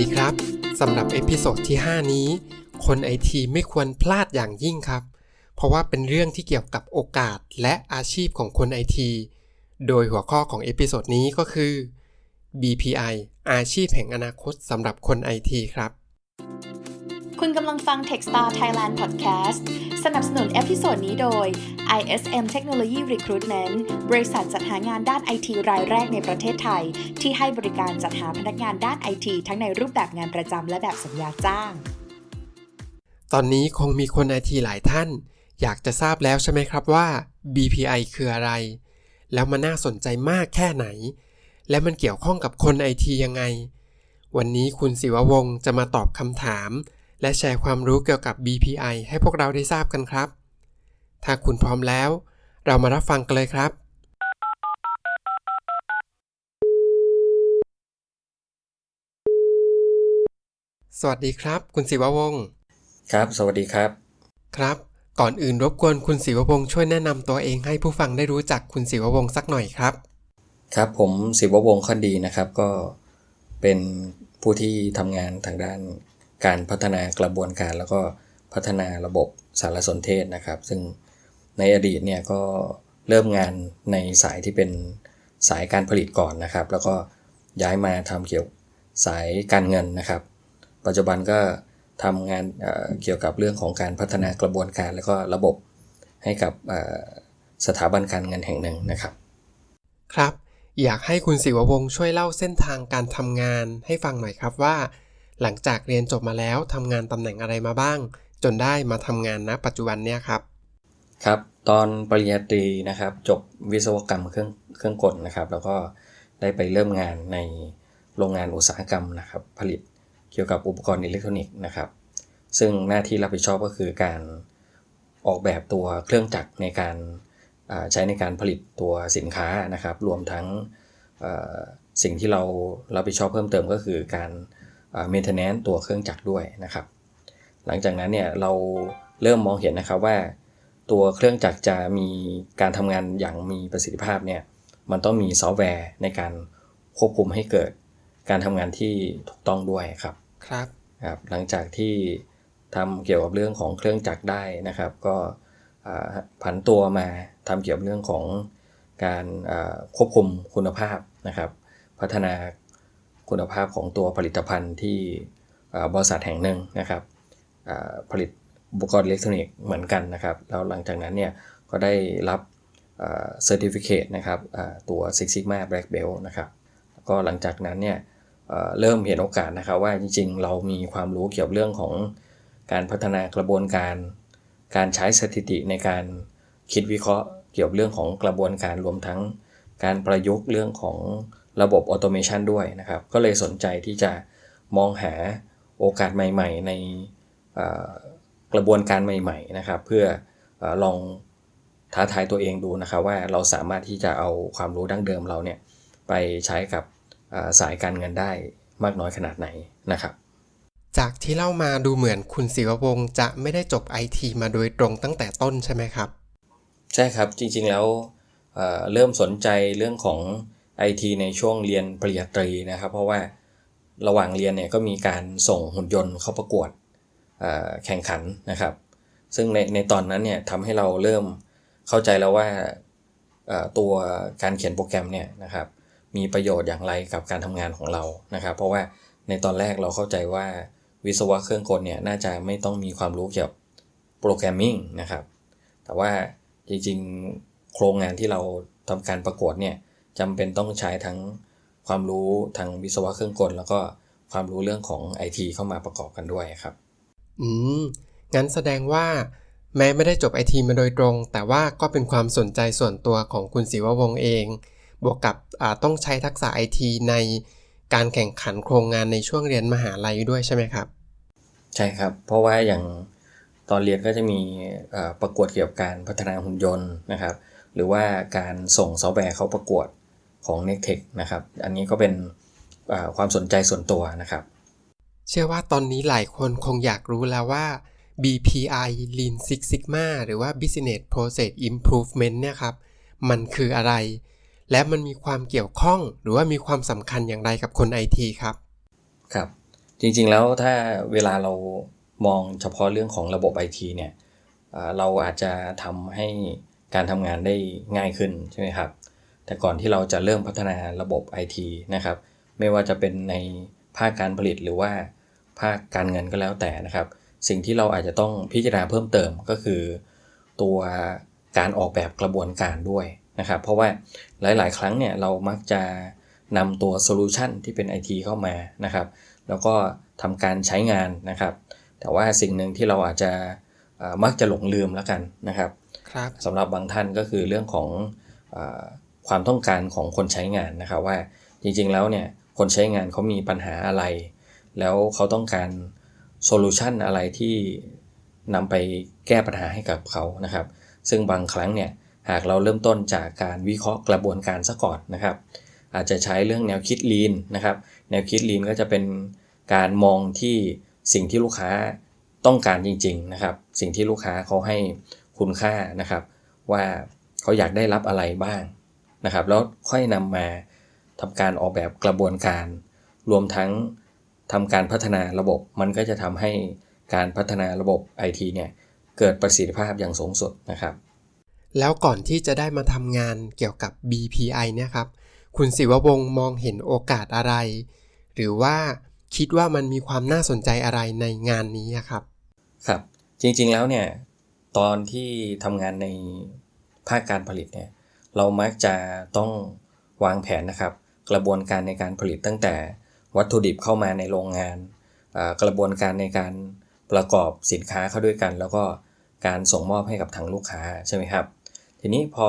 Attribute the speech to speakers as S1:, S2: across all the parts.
S1: ดีครับสำหรับเอพิโซดที่ 5 นี้ คนไอทีไม่ควรพลาดอย่างยิ่งครับ เพราะว่าเป็นเรื่องที่เกี่ยวกับโอกาสและอาชีพของคนไอที โดยหัวข้อของเอพิโซดนี้ก็คือ BPI อาชีพแห่งอนาคตสำหรับคนไอทีครับ
S2: คุณกำลังฟัง Techstar Thailand Podcast สนับสนุนเอพิโซดนี้โดย ISM Technology Recruitment บริษัทจัดหางานด้านไอทีรายแรกในประเทศไทย ที่ให้บริการจัดหาพนักงานด้านไอทีทั้งในรูปแบบงานประจำและแบบสัญญาจ้าง
S1: ตอนนี้คงมีคนไอทีหลายท่าน อยากจะทราบแล้วใช่ไหมครับว่า BPI คืออะไร แล้วมันน่าสนใจมากแค่ไหน และมันเกี่ยวข้องกับคนไอทียังไง วันนี้คุณศิววงศ์จะมาตอบคำถาม และแชร์ความรู้เกี่ยวกับ BPI ให้พวกเราได้ทราบกันครับ ถ้าคุณพร้อมแล้ว เรามารับฟังกันเลยครับ สวัสดีครับ คุณศิววงศ์
S3: ครับ สวัสดีครับ
S1: ครับ ก่อนอื่นรบกวนคุณศิววงศ์ช่วยแนะนำตัวเองให้ผู้ฟังได้รู้จักคุณศิววงศ์สักหน่อยครับ
S3: ครับผมศิววงศ์ค่อนดีนะครับก็เป็นผู้ที่ทำงานทางด้าน การพัฒนากระบวนการแล้วก็พัฒนาระบบสารสนเทศนะครับ ซึ่งในอดีตเนี่ยก็เริ่มงานในสายที่เป็นสายการผลิตก่อนนะครับ แล้วก็ย้ายมาทำเกี่ยวสายการเงินนะครับ ปัจจุบันก็ทำงานเเกี่ยวกับเรื่องของการพัฒนากระบวนการแล้วก็ระบบให้กับสถาบันการเงินแห่งหนึ่งนะครับ
S1: ครับ อยากให้คุณศิววงศ์ช่วยเล่าเส้นทางการทำงานให้ฟังหน่อยครับว่า หลังจากเรียนจบมาแล้วทำงานตำแหน่งอะไรมาบ้าง จนได้มาทำงานณปัจจุบันเนี่ยครับ
S3: ครับ ตอนปริญญาตรีนะครับ จบวิศวกรรมเครื่องเครื่องกลนะครับ แล้วก็ได้ไปเริ่มงานในโรงงานอุตสาหกรรมนะครับ ผลิตเกี่ยวกับอุปกรณ์อิเล็กทรอนิกส์นะครับ ซึ่งหน้าที่รับผิดชอบก็คือการออกแบบตัวเครื่องจักรในการใช้ในการผลิตตัวสินค้านะครับ รวมทั้งสิ่งที่เรารับผิดชอบเพิ่มเติมก็คือการ เมนเทนแนนตัวเครื่องจักรด้วยนะครับ หลังจากนั้นเนี่ยเราเริ่มมองเห็นนะครับว่า ตัวเครื่องจักรจะมีการทำงานอย่างมีประสิทธิภาพเนี่ยมันต้องมีซอฟต์แวร์ในการควบคุมให้เกิดการทำงานที่ถูกต้องด้วยครับ
S1: ครับ
S3: ครับ หลังจากที่ทำเกี่ยวกับเรื่องของเครื่องจักรได้นะครับ ก็อ่าผันตัวมาทำเกี่ยวกับเรื่องของการอ่าควบคุมคุณภาพนะครับ พัฒนา คุณภาพของตัวผลิตภัณฑ์ที่บริษัทแห่งหนึ่งนะครับผลิตอุปกรณ์อิเล็กทรอนิกส์เหมือนกันนะครับ แล้วหลังจากนั้นเนี่ยก็ได้รับเซอร์ติฟิเคตนะครับตัว Six Sigma Black Belt นะครับก็หลังจากนั้นเนี่ยเอ่อเริ่มเห็นโอกาสนะครับว่าจริงๆ เรามีความรู้เกี่ยวกับเรื่องของการพัฒนากระบวนการ การใช้สถิติในการคิดวิเคราะห์เกี่ยวกับเรื่องของกระบวนการรวมทั้งการประยุกต์เรื่องของ ระบบออโตเมชันด้วยนะครับ ก็เลยสนใจที่จะมองหาโอกาสใหม่ๆ ในเอ่อกระบวนการใหม่ๆนะครับ เพื่อเออลองท้าทายตัวเองดูนะครับ ว่าเราสามารถที่จะเอาความรู้ดั้งเดิมเราเนี่ยไปใช้กับอ่าสายการเงินได้มากน้อยขนาดไหนนะครับ
S1: จากที่เล่ามาดูเหมือนคุณศิววงศ์จะไม่ได้จบไอทีมาโดยตรงตั้งแต่ต้นใช่ไหมครับ
S3: ใช่ครับจริงๆแล้วเอ่อเริ่มสนใจเรื่องของ IT ในช่วงเรียนปริญญาตรีนะครับ เพราะว่าระหว่างเรียนเนี่ยก็มีการส่งหุ่นยนต์เข้าประกวดแข่งขันนะครับ ซึ่งในในตอนนั้นเนี่ยทำให้เราเริ่มเข้าใจแล้วว่าตัวการเขียนโปรแกรมเนี่ยนะครับมีประโยชน์อย่างไรกับการทำงานของเรานะครับ เพราะว่าในตอนแรกเราเข้าใจว่าวิศวะเครื่องกลเนี่ยน่าจะไม่ต้องมีความรู้เกี่ยวกับโปรแกรมมิ่งนะครับ แต่ว่าจริงๆ โครงงานที่เราทำการประกวดเนี่ย จำเป็นต้องใช้ทั้งความรู้ทางวิศวะเครื่องกล แล้วก็ความรู้เรื่องของ IT เข้ามาประกอบกันด้วยครับ
S1: อืม งั้นแสดงว่า แม้ไม่ได้จบไอทีมาโดยตรง แต่ว่าก็เป็นความสนใจส่วนตัวของคุณศิววงศ์เอง บวกกับอ่าต้องใช้ทักษะไอทีในการแข่งขันโครงงานในช่วงเรียนมหาลัยด้วยใช่ไหมครับ
S3: ใช่ครับ เพราะว่าอย่างตอนเรียนก็จะมีเอ่อประกวดเกี่ยวกับการพัฒนาหุ่นยนต์นะครับ หรือว่าการส่งซอฟต์แวร์เข้าประกวด ของ n e c t e c h นะครับ อันนี้ก็เป็นเอ่อความสนใจส่วนตัวนะครับ
S1: เชื่อว่าตอนนี้หลายคนคงอยากรู้แล้วว่า BPI Lean Six Sigma หรือว่า Business Process Improvement เนี่ยครับ มันคืออะไร และมันมีความเกี่ยวข้องหรือว่ามีความสำคัญอย่างไรกับคนไอทีครับ
S3: ครับ จริงๆแล้วถ้าเวลาเรามองเฉพาะเรื่องของระบบไอทีเนี่ยเอ่อเราอาจจะทำให้การทำงานได้ง่ายขึ้นใช่ไหมครับ แต่ก่อนที่เราจะเริ่มพัฒนาระบบ IT นะครับ ไม่ว่าจะเป็นในภาคการผลิตหรือว่าภาคการเงินก็แล้วแต่นะครับ สิ่งที่เราอาจจะต้องพิจารณาเพิ่มเติมก็คือ ตัวการออกแบบกระบวนการด้วยนะครับ เพราะว่าหลาย ๆ ครั้งเนี่ยเรามักจะนำตัวโซลูชันที่เป็น IT เข้ามานะครับ แล้วก็ทำการใช้งานนะครับ แต่ว่าสิ่งหนึ่งที่เราอาจจะเอ่อมักจะหลงลืมแล้วกันนะครับ
S1: ครับ
S3: สำหรับบางท่านก็คือเรื่องของเออ ความต้องการของคนใช้งานนะครับว่าจริงๆแล้วเนี่ยคนใช้งานเขามีปัญหาอะไร แล้วเขาต้องการโซลูชันอะไรที่นำไปแก้ปัญหาให้กับเขานะครับ ซึ่งบางครั้งเนี่ยหากเราเริ่มต้นจากการวิเคราะห์กระบวนการซะก่อนนะครับ อาจจะใช้เรื่องแนวคิด Lean นะครับ แนวคิด Lean ก็จะเป็นการมองที่สิ่งที่ลูกค้าต้องการจริง ๆนะครับ สิ่งที่ลูกค้าเขาให้คุณค่านะครับ ว่าเขาอยากได้รับอะไรบ้าง นะครับ แล้วค่อยนำมาทำการออกแบบกระบวนการ รวมทั้งทำการพัฒนาระบบ มันก็จะทำให้การพัฒนาระบบ IT เนี่ยเกิดประสิทธิภาพอย่างสูงสุดนะครับ
S1: แล้วก่อนที่จะได้มาทำงานเกี่ยวกับ BPI เนี่ยครับ คุณศิววงศ์มองเห็นโอกาสอะไร หรือว่าคิดว่ามันมีความน่าสนใจอะไรในงานนี้อะครับ
S3: ครับ จริงๆแล้วเนี่ยตอนที่ทำงานในภาคการผลิตเนี่ย เรามักจะต้องวางแผนนะครับ กระบวนการในการผลิตตั้งแต่วัตถุดิบเข้ามาในโรงงาน กระบวนการในการประกอบสินค้าเข้าด้วยกัน แล้วก็การส่งมอบให้กับทางลูกค้าใช่ไหมครับ ทีนี้พอ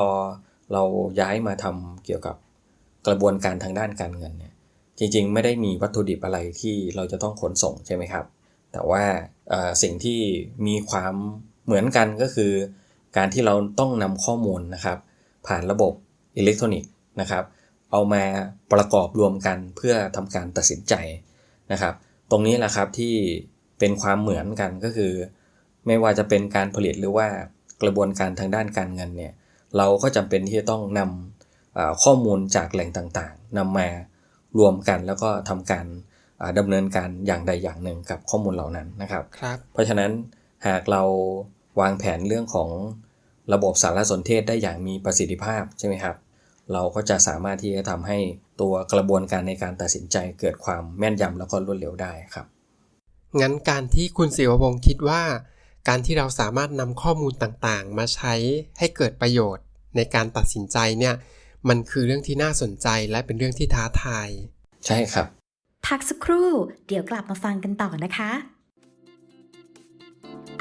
S3: เราย้ายมาทำเกี่ยวกับกระบวนการทางด้านการเงินเนี่ยจริงๆ ไม่ได้มีวัตถุดิบอะไรที่เราจะต้องขนส่งใช่ไหมครับ แต่ว่าสิ่งที่มีความเหมือนกันก็คือ การที่เราต้องนำข้อมูลนะครับ ผ่านระบบอิเล็กทรอนิกส์นะครับ เอามาประกอบรวมกันเพื่อทำการตัดสินใจนะครับ ตรงนี้แหละครับที่เป็นความเหมือนกันก็คือ ไม่ว่าจะเป็นการผลิตหรือว่ากระบวนการทางด้านการเงินเนี่ยเราก็จำเป็นที่จะต้องนำเอ่อข้อมูลจากแหล่งต่างๆนำมารวมกันแล้วก็ทำการอ่าดำเนินการอย่างใดอย่างหนึ่งกับข้อมูลเหล่านั้นนะครับ
S1: ครับ
S3: เพราะฉะนั้นหากเราวางแผนเรื่องของ ระบบสารสนเทศได้อย่างมีประสิทธิภาพใช่ไหมครับ เราก็จะสามารถที่จะทำให้ตัวกระบวนการในการตัดสินใจเกิดความแม่นยำแล้วก็รวดเร็วได้ครับ
S1: งั้นการที่คุณศิววงศ์คิดว่า การที่เราสามารถนำข้อมูลต่างๆ มาใช้ให้เกิดประโยชน์ ในการตัดสินใจเนี่ยมันคือเรื่องที่น่าสนใจและเป็นเรื่องที่ท้าทาย
S3: ใช่ครับ
S2: พักสักครู่ เดี๋ยวกลับมาฟังกันต่อนะคะ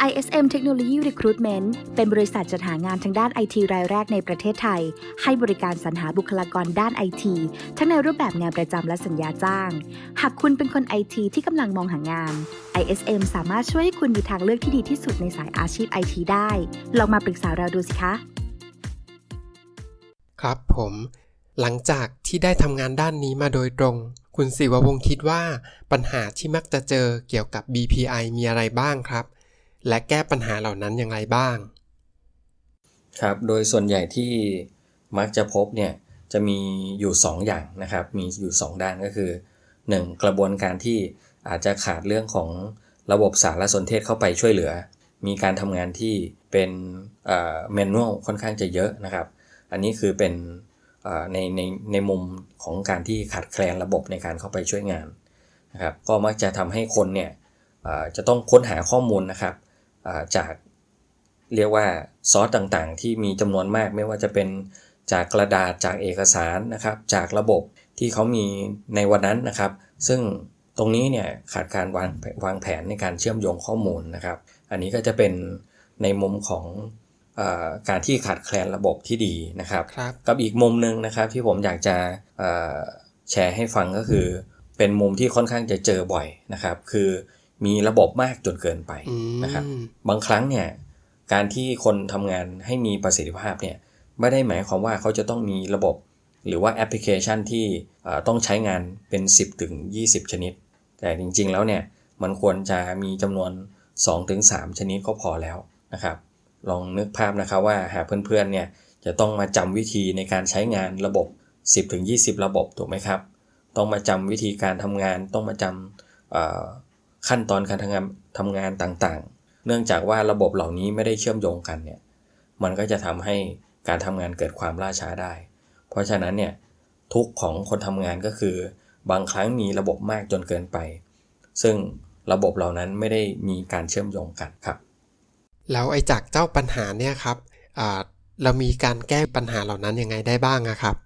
S2: ISM Technology Recruitment เป็นบริษัทจัดหางานทางด้านไอทีรายแรกในประเทศไทย ให้บริการสรรหาบุคลากรด้านไอทีทั้งในรูปแบบงานประจำและสัญญาจ้าง หากคุณเป็นคนไอทีที่กำลังมองหางาน ISM สามารถช่วยให้คุณมีทางเลือกที่ดีที่สุดในสายอาชีพไอทีได้ ลองมาปรึกษาเราดูสิคะ
S1: ครับผม หลังจากที่ได้ทำงานด้านนี้มาโดยตรง คุณศิววงศ์คิดว่าปัญหาที่มักจะเจอเกี่ยวกับ BPI มีอะไรบ้างครับ และแก้ปัญหาเหล่านั้นอย่างไรบ้าง
S3: ครับ โดยส่วนใหญ่ที่มักจะพบเนี่ยจะมีอยู่ 2 อย่างนะครับ มีอยู่ 2 ด้านก็คือ 1. กระบวนการที่อาจจะขาดเรื่องของระบบสารสนเทศเข้าไปช่วยเหลือ มีการทำงานที่เป็นเมนนวลค่อนข้างจะเยอะนะครับ อันนี้คือเป็นในในในมุมของการที่ขาดแคลนระบบในการเข้าไปช่วยงานนะครับ ก็มักจะทำให้คนเนี่ยจะต้องค้นหาข้อมูลนะครับ จากเรียกว่าซอสต่างๆ ที่มีจำนวนมากไม่ว่าจะเป็นจากกระดาษจากเอกสารนะครับจากระบบที่เขามีในวันนั้นนะครับ ซึ่งตรงนี้เนี่ยขาดการวางวางแผนในการเชื่อมโยงข้อมูลนะครับ อันนี้ก็จะเป็นในมุมของเออการที่ขาดแคลนระบบที่ดีนะครับ
S1: ครับ
S3: กับอีกมุมหนึ่งนะครับที่ผมอยากจะเอ่อแชร์ให้ฟังก็คือ เป็นมุมที่ค่อนข้างจะเจอบ่อยนะครับ คือ มีระบบมากจนเกินไป
S1: อืม
S3: นะครับบางครั้งเนี่ยการที่คนทำงานให้มีประสิทธิภาพเนี่ยไม่ได้หมายความว่าเขาจะต้องมีระบบ หรือว่าแอปพลิเคชันที่เอ่อต้องใช้งานเป็น 10ถึง20 ชนิด แต่จริงๆแล้วเนี่ยมันควรจะมีจำนวน 2-3ถึงชนิดก็พอแล้วนะครับลองนึกภาพนะครับว่าหากเพื่อนๆเนี่ยจะต้องมาจำวิธีในการใช้งานระบบ 10-20 ระบบถูกไหมครับ ต้องมาจำวิธีการทำงาน ต้องมาจำเอ่อ ขั้นตอนการทำงานทำงานต่างๆ เนื่องจากว่าระบบเหล่านี้ไม่ได้เชื่อมโยงกันเนี่ย มันก็จะทำให้การทำงานเกิดความล่าช้าได้ เพราะฉะนั้นเนี่ยทุกข์ของคนทำงานก็คือ บางครั้งมีระบบมากจนเกินไป ซึ่งระบบเหล่านั้นไม่ได้มีการเชื่อมโยงกันครับ
S1: แล้วไอ้จากเจ้าปัญหาเนี่ยครับอ่าเรามีการแก้ปัญหาเหล่านั้นยังไงได้บ้างอะครับ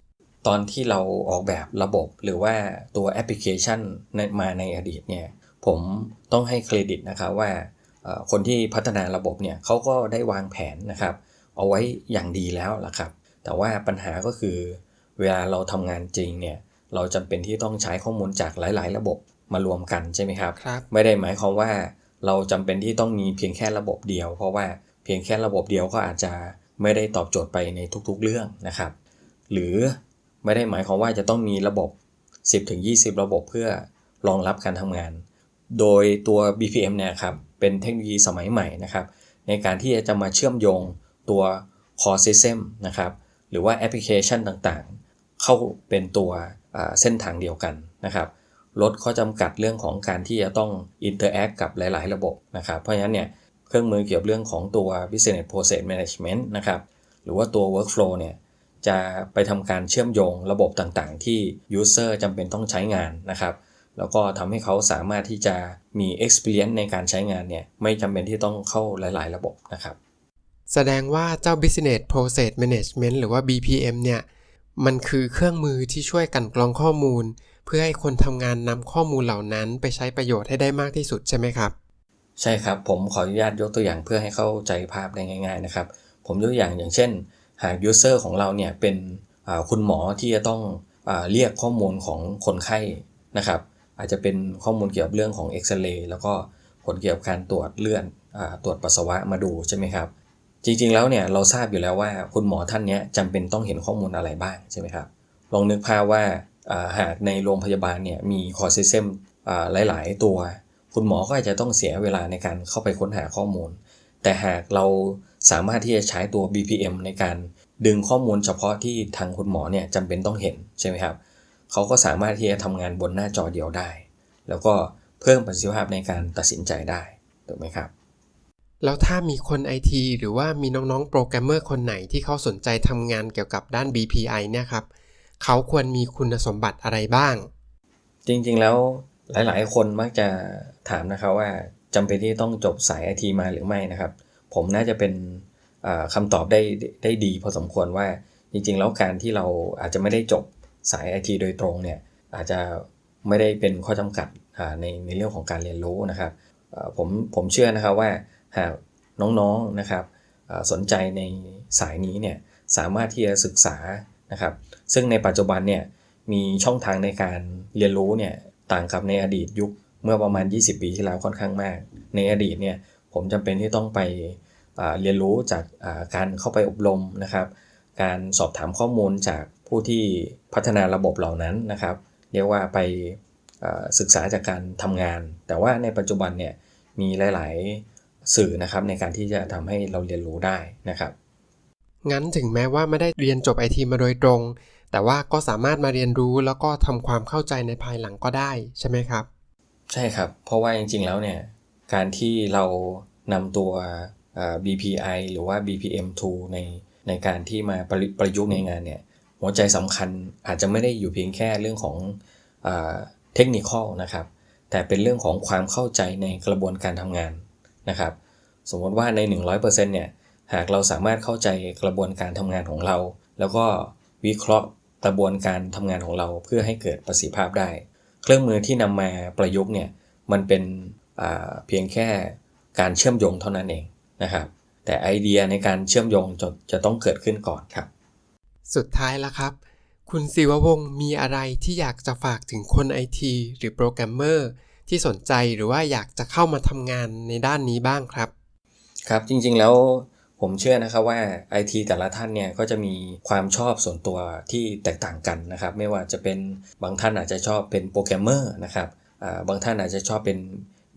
S3: ตอนที่เราออกแบบระบบหรือว่าตัวแอปพลิเคชันในมาในอดีตเนี่ย ผมต้องให้เครดิตนะครับว่าเอ่อคนที่พัฒนาระบบเนี่ยเขาก็ได้วางแผนนะครับ เอาไว้อย่างดีแล้วล่ะครับ แต่ว่าปัญหาก็คือ เวลาเราทำงานจริงเนี่ยเราจำเป็นที่ต้องใช้ข้อมูลจากหลาย ๆ ระบบมารวมกันใช่ไหมครับ
S1: ครับ
S3: ไม่ได้หมายความว่าเราจำเป็นที่ต้องมีเพียงแค่ระบบเดียว เพราะว่าเพียงแค่ระบบเดียวก็อาจจะไม่ได้ตอบโจทย์ไปในทุกๆเรื่องนะครับ หรือไม่ได้หมายความว่าจะต้องมีระบบ 10-20 ระบบเพื่อรองรับการทำงาน โดยตัว BPM เนี่ยครับเป็นเทคโนโลยีสมัยใหม่นะครับในการที่จะมาเชื่อมโยงตัว core system นะครับหรือว่าแอปพลิเคชันต่างๆ เข้าเป็นตัวเส้นทางเดียวกันนะครับลดข้อจำกัดเรื่องของการที่จะต้อง interact กับหลาย ๆ ระบบนะครับเพราะฉะนั้นเนี่ยเครื่องมือเกี่ยวกับเรื่องของตัว business process management นะครับหรือว่าตัว workflow เนี่ยจะไปทำการเชื่อมโยงระบบต่างๆ ที่ user จำเป็นต้องใช้งานนะครับ แล้วก็ทำให้เขาสามารถที่จะมี experience ในการใช้งานเนี่ย ไม่จำเป็นที่ต้องเข้าหลาย ๆ ระบบนะครับ
S1: แสดงว่าเจ้า Business Process Management หรือว่า BPM เนี่ย มันคือเครื่องมือที่ช่วยกลันกรองข้อมูล เพื่อให้คนทำงานนำข้อมูลเหล่านั้นไปใช้ประโยชน์ให้ได้มากที่สุดใช่ไหมครับ
S3: ใช่ครับ ผมขออนุญาตยกตัวอย่างเพื่อให้เข้าใจภาพได้ง่าย ๆ นะครับ ผมยกตัวอย่างอย่างเช่น หาก user ของเราเนี่ยเป็นอ่าคุณหมอที่จะต้องอาเรียกข้อมูลของคนไข้นะครับ อาจจะเป็นข้อมูลเกี่ยวกับเรื่องของเอ็กซเรย์แล้วก็ผลเกี่ยวกับการตรวจเลือดตรวจปัสสาวะมาดูใช่ไหมครับ จริงๆแล้วเนี่ยเราทราบอยู่แล้วว่าคุณหมอท่านนี้จำเป็นต้องเห็นข้อมูลอะไรบ้างใช่ไหมครับลองนึกภาพว่าหากในโรงพยาบาลเนี่ยมีคอร์ซิเซมหลาย ๆ ตัว คุณหมอก็อาจจะต้องเสียเวลาในการเข้าไปค้นหาข้อมูล แต่หากเราสามารถที่จะใช้ตัว BPM ในการดึงข้อมูลเฉพาะที่ทางคุณหมอเนี่ยจำเป็นต้องเห็นใช่ไหมครับ เขาก็สามารถที่จะทำงานบนหน้าจอเดียวได้ แล้วก็เพิ่มประสิทธิภาพในการตัดสินใจได้ถูกไหมครับ
S1: แล้วถ้ามีคน IT หรือว่ามีน้องๆโปรแกรมเมอร์คนไหนที่เขาสนใจทำงานเกี่ยวกับด้าน BPI เนี่ยครับเขาควรมีคุณสมบัติอะไรบ้าง
S3: จริงๆแล้วหลายๆ คนมักจะถามนะครับว่าจำเป็นที่ต้องจบสายไอทีมาหรือไม่นะครับ ผมน่าจะเป็นอ่าคำตอบได้ได้ดีพอสมควรว่าจริงๆ แล้วการที่เราอาจจะไม่ได้จบ สายไอทีโดยตรงเนี่ยอาจจะไม่ได้เป็นข้อจำกัดในในเรื่องของการเรียนรู้นะครับผมผมเชื่อนะครับว่าหากน้องๆนะครับสนใจในสายนี้เนี่ยสามารถที่จะศึกษานะครับ ซึ่งในปัจจุบันเนี่ยมีช่องทางในการเรียนรู้เนี่ยต่างกับในอดีตยุคเมื่อประมาณ 20 ปีที่แล้วค่อนข้างมาก ในอดีตเนี่ยผมจำเป็นที่ต้องไปเรียนรู้จากการเข้าไปอบรมนะครับ การสอบถามข้อมูลจาก ผู้ที่พัฒนาระบบเหล่านั้นนะครับ เรียกว่าไปอ่าศึกษาจากการทำงาน แต่ว่าในปัจจุบันเนี่ยมีหลาย ๆ สื่อนะครับในการที่จะทำให้เราเรียนรู้ได้นะครับ
S1: งั้นถึงแม้ว่าไม่ได้เรียนจบ IT มาโดยตรง แต่ว่าก็สามารถมาเรียนรู้แล้วก็ทำความเข้าใจในภายหลังก็ได้ใช่ไหมครับ
S3: ใช่ครับ เพราะว่าจริง ๆ แล้วเนี่ยการที่เรานำตัวอ่า BPI หรือว่า BPM2 ในในการที่มาประประยุกต์ในงานเนี่ย หัวใจสำคัญอาจจะไม่ได้อยู่เพียงแค่เรื่องของเทคนิคอลนะครับ แต่เป็นเรื่องของความเข้าใจในกระบวนการทำงานนะครับ สมมติว่าใน 100%เนี่ย หากเราสามารถเข้าใจกระบวนการทำงานของเรา แล้วก็วิเคราะห์กระบวนการทำงานของเราเพื่อให้เกิดประสิทธิภาพได้ เครื่องมือที่นำมาประยุกต์เนี่ย มันเป็นเพียงแค่การเชื่อมโยงเท่านั้นเองนะครับ แต่ไอเดียในการเชื่อมโยงจะจะต้องเกิดขึ้นก่อนครับ
S1: สุดท้ายแล้วครับ คุณศิววงศ์มีอะไรที่อยากจะฝากถึงคน IT หรือโปรแกรมเมอร์ที่สนใจหรือว่าอยากจะเข้ามาทำงานในด้านนี้บ้างครับ
S3: ครับจริงๆแล้วผมเชื่อนะครับว่า IT แต่ละท่านเนี่ยก็จะมีความชอบส่วนตัวที่แตกต่างกันนะครับ ไม่ว่าจะเป็นบางท่านอาจจะชอบเป็นโปรแกรมเมอร์นะครับบางท่านอาจจะชอบเป็น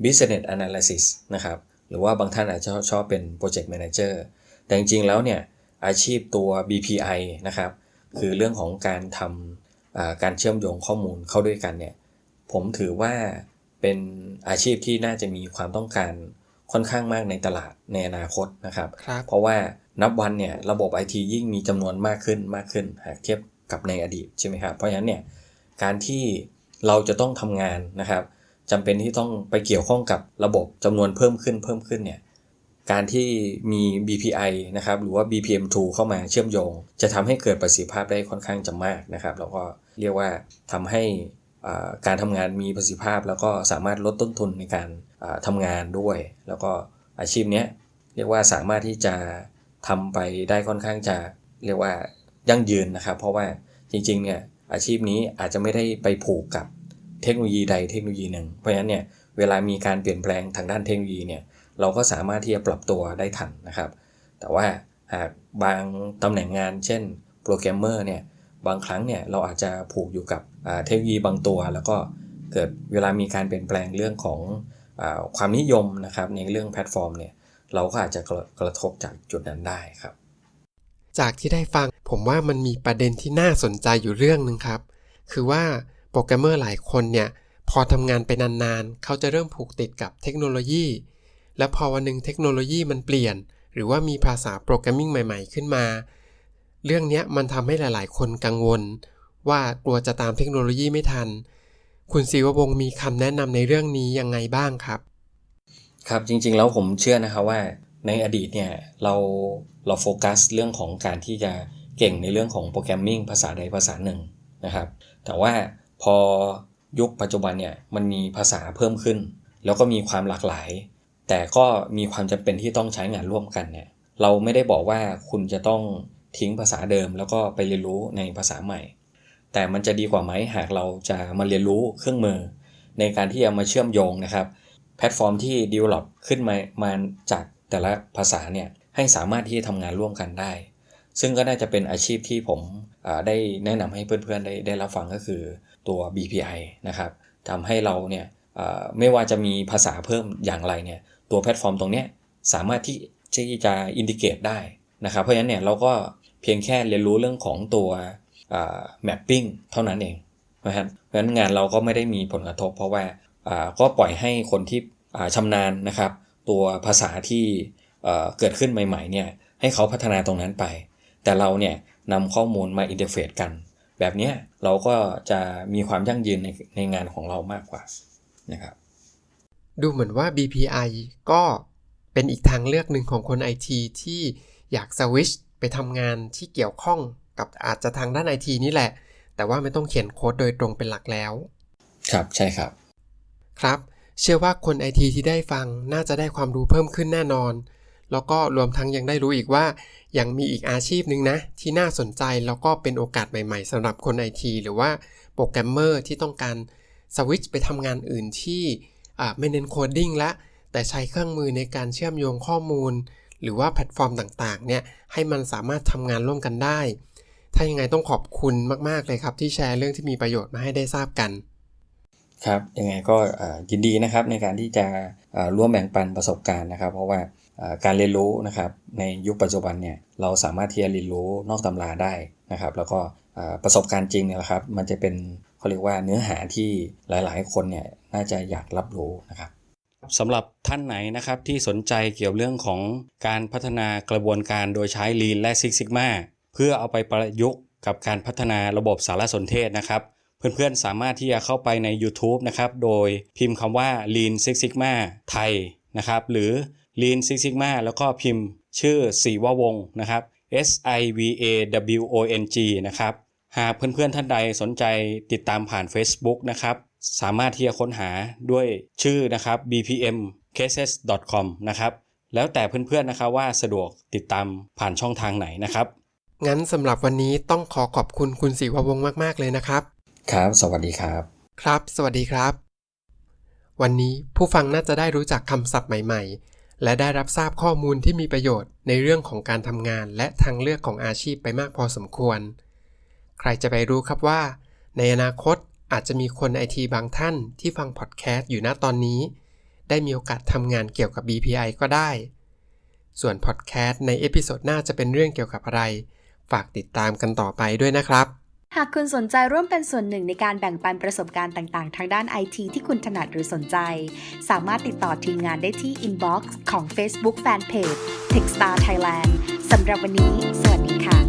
S3: business analysis นะครับ หรือว่าบางท่านอาจจะชอบเป็น project manager แต่จริงๆแล้วเนี่ย อาชีพตัว BPI นะครับ คือเรื่องของการทำอ่าการเชื่อมโยงข้อมูลเข้าด้วยกันเนี่ย ผมถือว่าเเป็นอาชีพที่น่าจะมีความต้องการค่อนข้างมากในตลาดในอนาคตนะครับ
S1: ครับ
S3: เพราะว่านับวันเนี่ยระบบไอทียิ่งมีจำนวนมากขึ้นมากขึ้นหากเทียบกับในอดีตใช่ไหมครับ เพราะฉะนั้นเนี่ยการที่เราจะต้องทำงานนะครับจำเป็นที่ต้องไปเกี่ยวข้องกับระบบจำนวนเพิ่มขึ้นเพิ่มขึ้นเนี่ย การที่มี BPI นะครับหรือว่า BPM2 เข้ามาเชื่อมโยง จะทำให้เกิดประสิทธิภาพได้ค่อนข้างจะมากนะครับแล้วก็เรียกว่าทำให้การทำงานมีประสิทธิภาพ แล้วก็สามารถลดต้นทุนในการอ่าทำงานด้วย แล้วก็อาชีพนี้เรียกว่าสามารถที่จะทำไปได้ค่อนข้างจะเรียกว่ายั่งยืนนะครับ เพราะว่าจริงๆเนี่ยอาชีพนี้อาจจะไม่ได้ไปผูกกับเทคโนโลยีใดเทคโนโลยีหนึ่ง เพราะฉะนั้นเนี่ยเวลามีการเปลี่ยนแปลงทางด้านเทคโนโลยีเนี่ย เราก็สามารถที่จะปรับตัวได้ทันนะครับ แต่ว่าหากบางตำแหน่งงาน เช่นโปรแกรมเมอร์เนี่ยบางครั้งเนี่ยเราอาจจะผูกอยู่กับเทคโนโลยีบางตัว แล้วก็เกิดเวลามีการเปลี่ยนแปลงเรื่องของอความนิยมนะครับในเรื่องแพลตฟอร์มเนี่ยเราก็อาจจะกระทบจากจุดนั้นได้ครับ
S1: จากที่ได้ฟังผมว่ามันมีประเด็นที่น่าสนใจอยู่เรื่องหนึ่งครับ คือว่าโปรแกรมเมอร์หลายคนเนี่ยพอทำงานไปนานๆ เขาจะเริ่มผูกติดกับเทคโนโลยี แล้วพอวันหนึ่งเทคโนโลยีมันเปลี่ยน หรือว่ามีภาษาโปรแกรมมิ่งใหม่ ๆ ขึ้นมา เรื่องนี้มันทำให้หลาย ๆ คนกังวล ว่ากลัวจะตามเทคโนโลยีไม่ทัน คุณศิววงศ์มีคำแนะนำในเรื่องนี้ยังไงบ้างครับ
S3: ครับจริงๆแล้วผมเชื่อนะครับว่าในอดีตเนี่ยเราเราโฟกัสเรื่องของการที่จะเก่งในเรื่องของโปรแกรมมิ่งภาษาใดภาษาหนึ่งนะครับ แต่ว่าพอยุคปัจจุบันเนี่ยมันมีภาษาเพิ่มขึ้น แล้วก็มีความหลากหลาย แต่ก็มีความจำเป็นที่ต้องใช้งานร่วมกันเนี่ยเราไม่ได้บอกว่าคุณจะต้องทิ้งภาษาเดิม แล้วก็ไปเรียนรู้ในภาษาใหม่ แต่มันจะดีกว่าไหมหากเราจะมาเรียนรู้เครื่องมือ ในการที่จะมาเชื่อมโยงนะครับ แพลตฟอร์มที่ develop ขึ้นมามาจากแต่ละภาษาเนี่ยให้สามารถที่จะทำงานร่วมกันได้ ซึ่งก็น่าจะเป็นอาชีพที่ผมได้แนะนำให้เพื่อนๆได้ได้รับฟังก็คือตัว BPI นะครับทำให้เราเนี่ยไม่ว่าจะมีภาษาเพิ่มอย่างไรเนี่ย ตัวแพลตฟอร์มตรงนี้สามารถที่จะอินดิเกตได้นะครับเพราะฉะนั้นเนี่ยเราก็เพียงแค่เรียนรู้เรื่องของตัวอ่า mapping เท่านั้นเองนะครับเพราะฉะนั้นงานเราก็ไม่ได้มีผลกระทบ เพราะว่าก็ปล่อยให้คนที่อ่าชำนาญนะครับ ตัวภาษาที่เกิดขึ้นใหม่ๆเนี่ยให้เขาพัฒนาตรงนั้นไป แต่เราเนี่ยนำข้อมูลมาอินเทอร์เฟซกัน แบบนี้เราก็จะมีความยั่งยืนในในงานของเรามากกว่านะครับ
S1: ดูเหมือนว่า BPI ก็เป็นอีกทางเลือกหนึ่งของคนไอทีที่อยากสวิชไปทำงานที่เกี่ยวข้องกับอาจจะทางด้านไอทีนี่แหละ แต่ว่าไม่ต้องเขียนโค้ดโดยตรงเป็นหลักแล้ว
S3: ครับใช่ครับ
S1: ครับ เชื่อว่าคนไอทีที่ได้ฟังน่าจะได้ความรู้เพิ่มขึ้นแน่นอน แล้วก็รวมทั้งยังได้รู้อีกว่ายังมีอีกอาชีพหนึ่งนะ ที่น่าสนใจแล้วก็เป็นโอกาสใหม่ๆสำหรับคนไอทีหรือว่าโปรแกรมเมอร์ที่ต้องการสวิตช์ไปทำงานอื่นที่อ่า ไม่เน้นโคดดิ้งละ แต่ใช้เครื่องมือในการเชื่อมโยงข้อมูล หรือว่าแพลตฟอร์มต่างๆเนี่ยให้มันสามารถทำงานร่วมกันได้ ถ้ายังไงต้องขอบคุณมากๆเลยครับที่แชร์เรื่องที่มีประโยชน์มาให้ได้ทราบกัน
S3: ครับยังไงก็ยินดีนะครับในการที่จะร่วมแบ่งปันประสบการณ์นะครับ เพราะว่าการเรียนรู้นะครับในยุคปัจจุบันเนี่ยเราสามารถที่จะเรียนรู้นอกตำราได้นะครับ แล้วก็ประสบการณ์จริงเนี่ยละครับ มันจะเป็นเขาเรียกว่าเนื้อหาที่หลาย ๆ คนเนี่ย น่าจะอยากรับรู้นะครับ
S4: สำหรับท่านไหนนะครับที่สนใจเกี่ยวเรื่องของการพัฒนากระบวนการโดยใช้ Lean และ Six Sigma เพื่อเอาไปประยุกต์กับการพัฒนาระบบสารสนเทศนะครับ เพื่อนๆสามารถที่จะเข้าไปใน YouTube นะครับ โดยพิมพ์คำว่า Lean Six Sigma ไทยนะครับหรือ Lean Six Sigma แล้วก็พิมพ์ชื่อสีววงศ์นะครับ S I V A W O N G นะครับ หากเพื่อนๆท่านใดสนใจติดตามผ่าน Facebook นะครับ สามารถที่จะค้นหาด้วยชื่อนะครับ bpm cases com นะครับแล้วแต่เพื่อนๆนะครับว่าสะดวกติดตามผ่านช่องทางไหนนะครับ
S1: งั้นสำหรับวันนี้ต้องขอขอบคุณคุณศิววงศ์มาก ๆ เลยนะครับ
S3: ครับ สวัสดีครับ
S1: ครับ สวัสดีครับ วันนี้ผู้ฟังน่าจะได้รู้จักคำศัพท์ใหม่ ๆ และได้รับทราบข้อมูลที่มีประโยชน์ในเรื่องของการทำงานและทางเลือกของอาชีพไปมากพอสมควร ใครจะไปรู้ครับว่า ในอนาคต อาจจะมีคนไอทีบางท่านที่ฟังพอดแคสต์อยู่ณตอนนี้ ได้มีโอกาสทำงานเกี่ยวกับ BPI ก็ได้ ส่วนพอดแคสต์ในเอพิโซดหน้าจะเป็นเรื่องเกี่ยวกับอะไร ฝากติดตามกันต่อไปด้วยนะครับ
S2: หากคุณสนใจร่วมเป็นส่วนหนึ่งในการแบ่งปันประสบการณ์ต่าง ๆ ทางด้านไอทีที่คุณถนัดหรือสนใจ สามารถติดต่อทีมงานได้ที่ inbox ของ Facebook Fanpage Techstar Thailand สำหรับวันนี้ สวัสดีค่ะ